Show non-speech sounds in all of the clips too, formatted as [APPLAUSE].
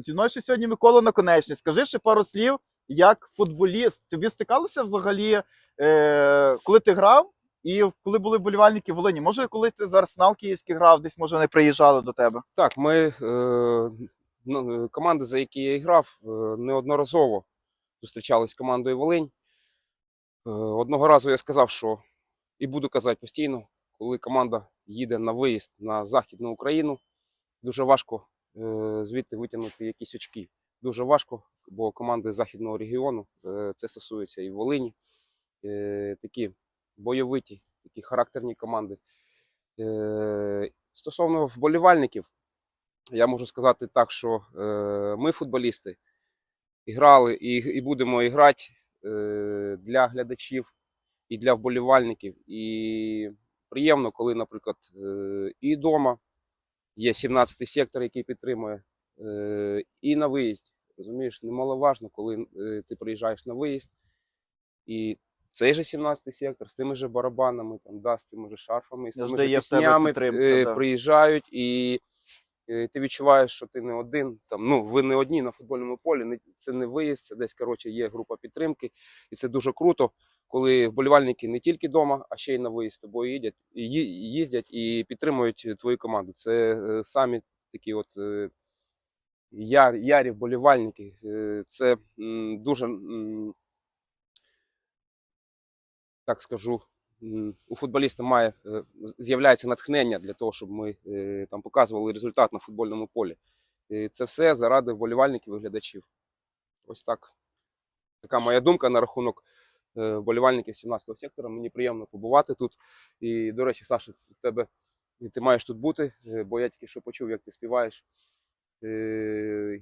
Зі мною ще сьогодні Микола Наконечний. Скажи ще пару слів, як футболіст. Тобі стикалося взагалі, е, коли ти грав, і коли були вболівальники в Волині? Може, коли ти за Арсенал Київський грав, десь може не приїжджали до тебе? Так, ми е, ну, е, команди, за які я грав, е, неодноразово зустрічались з командою Волинь. Е, одного разу я сказав, що і буду казати постійно, коли команда їде на виїзд на Західну Україну, дуже важко звідти витягнути якісь очки. Дуже важко, бо команди західного регіону, е, це стосується і Волині, е, такі бойовиті, такі характерні команди. Е, Стосовно вболівальників, я можу сказати так, що е, ми, футболісти, грали і, і будемо грати е, для глядачів і для вболівальників. І приємно, коли, наприклад, е, і вдома є 17-й сектор, який підтримує, е, і на виїзді. Розумієш, немаловажно, коли е, ти приїжджаєш на виїзд, і цей же 17-й сектор з тими же барабанами, там, да, з тими же шарфами, з тими же піснями підтримка, е, да. приїжджають, і е, ти відчуваєш, що ти не один. Там, ну, ви не одні на футбольному полі, не- це не виїзд, це десь коротше, є група підтримки. І це дуже круто, коли вболівальники не тільки вдома, а ще й на виїзд тобою їдять, і їздять і підтримують е, твою команду. Це е, самі такі от е, яр, ярі вболівальники. Це дуже, так скажу, у футболіста має е, з'являється натхнення для того, щоб ми е, там показували результат на футбольному полі. І це все заради вболівальників і глядачів. Ось так. Така моя думка на рахунок е, вболівальників 17-го сектора. Мені приємно побувати тут. І, до речі, Саша, тебе ти маєш тут бути, бо я тільки що почув, як ти співаєш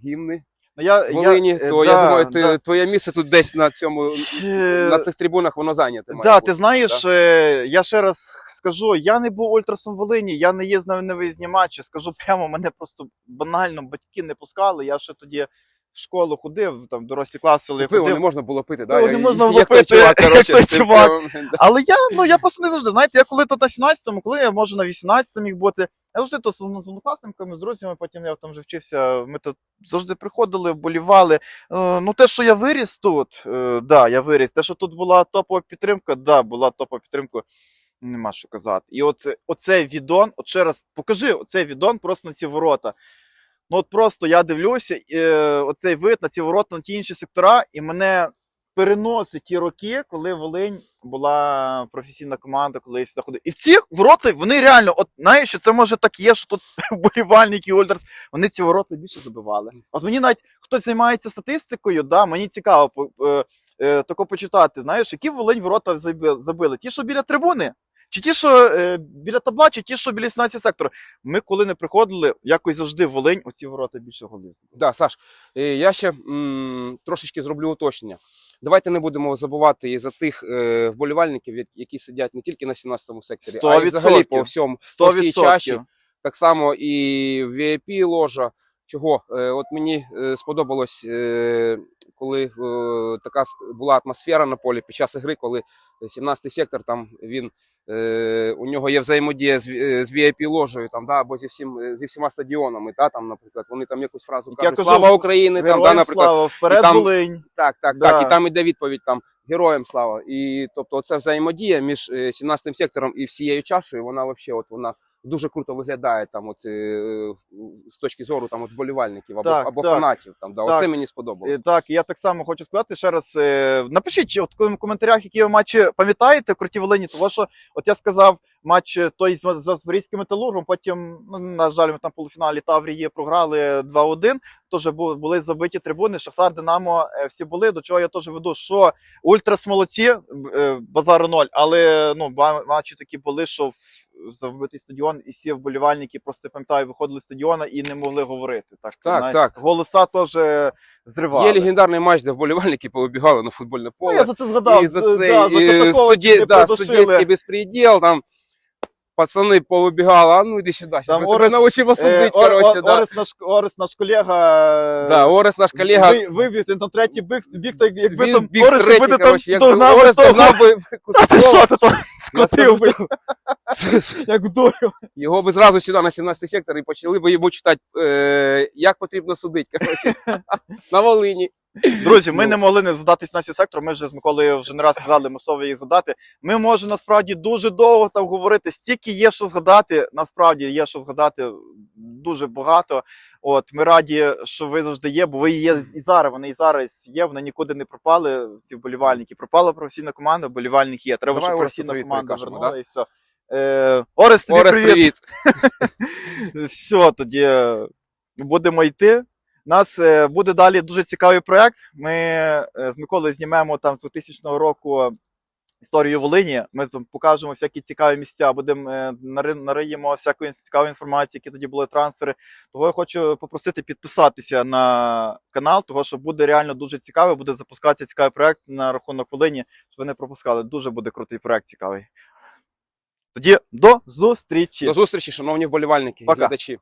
гімни я, в Волині, я, то да, я думаю, ти, да. твоє місце тут десь на цьому Е, на цих трибунах воно зайняте. Да, бути, ти знаєш, да? я ще раз скажу, я не був ультрасом Волині, я не їздив на виїзні матчі. Скажу прямо, мене просто банально батьки не пускали. Я ще тоді в школу ходив, там дорослі класи, але Пиво ходив. не можна було пити, Пиво да? не Я- можна було як той пити, чувак, як коротше, той з тим чувак. [LAUGHS] пивом. Але я, ну я просто не завжди. Знаєте, я коли то на 17-му, коли я може на 18-му міг бути. Я завжди то з з однокласниками, з друзями, потім я там вже вчився. Ми тут завжди приходили, вболівали. Е, ну, те, що я виріс тут, е, да, я виріс. Те, що тут була топова підтримка, да, була топова підтримка. Нема що казати. І оце, оцей відон, от ще раз покажи оцей відон просто на ці ворота. Ну от просто я дивлюся, е, оцей вид на ці ворота, на ті інші сектора, і мене переносить ті роки, коли Волинь була професійна команда, коли я сюди ходив. І ці ворота, вони реально, от знаєш, що це може так є, що тут [LAUGHS] вболівальники Ультрас, вони ці ворота більше забивали. От мені навіть хтось займається статистикою, да, мені цікаво е, е, тако почитати, знаєш, які Волинь ворота забили. Ті, що біля трибуни, чи ті, що е, біля табла, чи ті, що біля 17 сектору. Ми коли не приходили, якось завжди Волинь, оці ворота більше голів. Да, Саш, е, я ще м, трошечки зроблю уточнення. Давайте не будемо забувати і за тих е, вболівальників, які сидять не тільки на 17-му секторі, а й взагалі по всьому по всій чаші. Так само і в VIP ложа. Чого? Е, от мені е, сподобалось, е, коли е, така була атмосфера на полі під час гри, коли 17-й сектор, там він. Е, у нього є взаємодія з, е, з VIP ложею там, да, або зі, всім, зі всіма стадіонами. Да, там, наприклад, вони там якусь фразу кажуть кажу, Слава Україні! Там, да, наприклад, слава, вперед там- Волинь. так, так, Да. так. І там іде відповідь там героям слава. І тобто це взаємодія між е, 17 сектором і всією чашею, вона вообще от вона дуже круто виглядає там, от е, з точки зору там от вболівальників або, Так, або так. фанатів. Там, да, Так. Оце мені сподобалось. Е, Так, я так само хочу сказати ще раз. е, Напишіть от в коментарях, які ви матчі пам'ятаєте круті Волині, тому що от я сказав матч той з Запорізьким металургом. Потім, ну на жаль, ми там полуфіналі Таврії програли 2-1. Теж бу- були забиті трибуни. Шахтар Динамо всі були. До чого я теж веду, що ультрас молодці, базару ноль, але ну матчі такі були, що в забитий стадіон, і всі вболівальники просто пам'ятаю, виходили з стадіона і не могли говорити. Так, Так, так. голоса теж зривали. Є легендарний матч, де вболівальники повибігали на футбольне Ну, я за це згадав. і за е, це да, і такого судді, да, суддівський безпреділ, там пацани повибігали, а ну іди сюди, Там там, Орес- тебе научимо Е, судити, Ор- коротше, Ор- да. Орес, наш, Орес, наш колега, Да, Орес, наш колега, ви- вибіг, він там третій біг, біг, так, якби він там біг Орес, третій, якби там коротше, догнав Орес того. догнав би Та ти що, ти то, скотив би, [LAUGHS] як вдою. Його би зразу сюди на 17 сектор і почали би йому читати, е, як потрібно судити. Коротше, [LAUGHS] на Волині. Друзі, ми Ну. не могли не задатись на цей сектор. Ми вже з Миколою вже не раз сказали, мусово їх задати. Ми можемо насправді дуже довго там говорити. Стільки є що згадати. Насправді є що згадати дуже багато. От ми раді, що ви завжди є, бо ви є і зараз. Вони і зараз є. Вони нікуди не пропали. Ці вболівальники. Пропала професійна команда, вболівальник є. Треба, Давай щоб професійна команда перекажемо, Е, Орест, тобі Орест, привіт. привіт. [LAUGHS] Все, тоді е, будемо йти. У нас е, буде далі дуже цікавий проект. Ми е, з Миколою знімемо там з 2000 року історію Волині. Ми там покажемо всякі цікаві місця, будемо нариємо всякої цікавої інформації, які тоді були трансфери. Того я хочу попросити підписатися на канал, того що буде реально дуже цікавий, буде запускатися цікавий проект на рахунок Волині, щоб ви не пропускали. Дуже буде крутий проект цікавий. Тоді до зустрічі! До зустрічі, шановні вболівальники і Пока. глядачі.